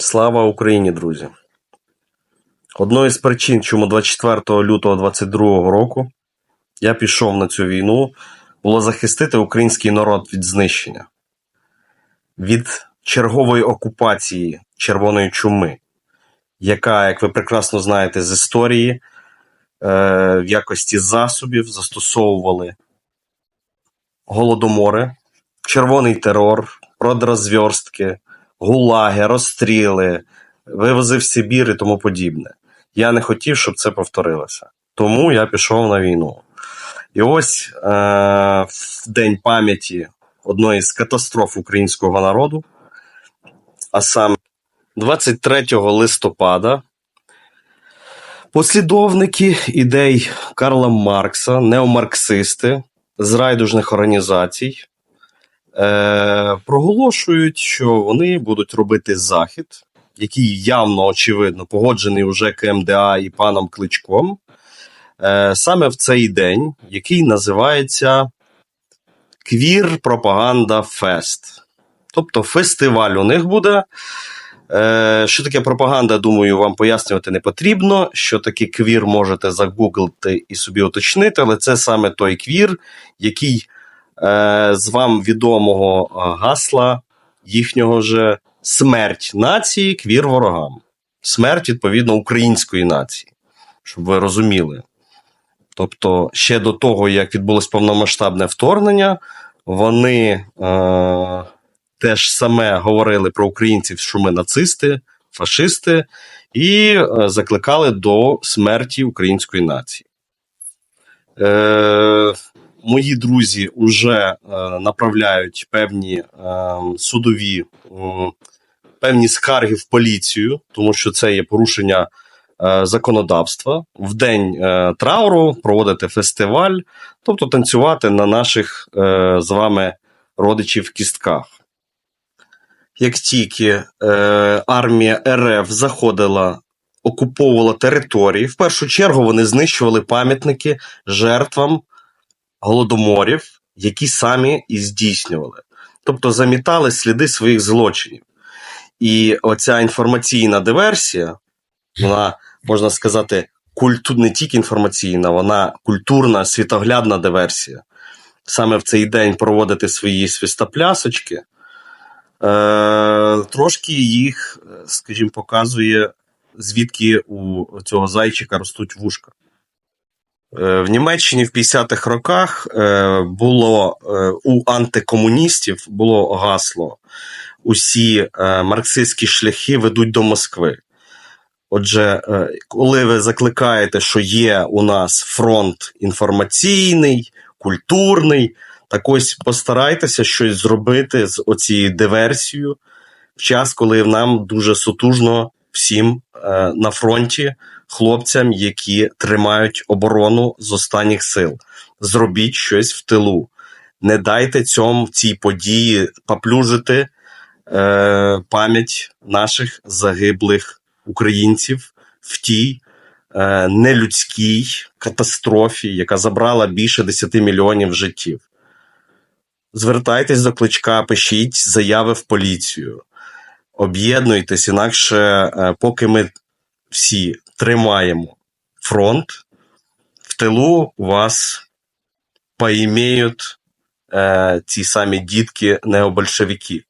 Слава Україні, друзі! Одною з причин, чому 24 лютого 2022 року я пішов на цю війну, було захистити український народ від знищення, від чергової окупації червоної чуми, яка, як ви прекрасно знаєте з історії, е, в якості засобів застосовували голодомори, червоний терор, продразверстки, гулаги, розстріли, вивози в Сибір і тому подібне. Я не хотів, щоб це повторилося. Тому я пішов на війну. І ось е- в День пам'яті одної з катастроф українського народу, а саме 23 листопада, послідовники ідей Карла Маркса, неомарксисти з райдужних організацій е, проголошують, що вони будуть робити захід, який явно очевидно погоджений уже КМДА і паном Кличком, е, саме в цей день, який називається Квір Пропаганда Фест. Тобто фестиваль у них буде. Е, що таке пропаганда, думаю, вам пояснювати не потрібно. Що таке квір можете загуглити і собі уточнити, але це саме той квір, який з вам відомого е, гасла їхнього же смерть нації, квір ворогам. Смерть, відповідно, української нації, щоб ви розуміли. Тобто, ще до того, як відбулось повномасштабне вторгнення, вони е, теж саме говорили про українців, що ми нацисти, фашисти, і е, закликали до смерті української нації. Е, мої друзі вже е, направляють певні е, судові певні скарги в поліцію, тому що це є порушення е, законодавства. В день трауру проводити фестиваль, тобто танцювати на наших з вами родичів кістках. Як тільки армія РФ заходила, окуповувала території, в першу чергу вони знищували пам'ятники жертвам голодоморів, які самі і здійснювали. Тобто замітали сліди своїх злочинів. І оця інформаційна диверсія, вона, можна сказати, культу... не тільки інформаційна, вона культурна, світоглядна диверсія. Саме в цей день проводити свої свистоплясочки, е, трошки їх, е, скажімо, показує, звідки у цього зайчика ростуть вушка. Е, В Німеччині в 50-х роках е, було е, у антикомуністів було гасло: усі марксистські шляхи ведуть до Москви. Отже, коли ви закликаєте, що є у нас фронт інформаційний, культурний, так ось постарайтеся щось зробити з оцією диверсією в час, коли нам дуже сутужно всім на фронті хлопцям, які тримають оборону з останніх сил. Зробіть щось в тилу. Не дайте цьому цій події поплюжити е, пам'ять наших загиблих українців в тій е, нелюдській катастрофі, яка забрала більше 10 мільйонів життів. Звертайтесь до кличка, пишіть заяви в поліцію, об'єднуйтесь, інакше, е, поки ми всі тримаємо фронт, в тилу вас поімеють е, ці самі дітки необольшевики.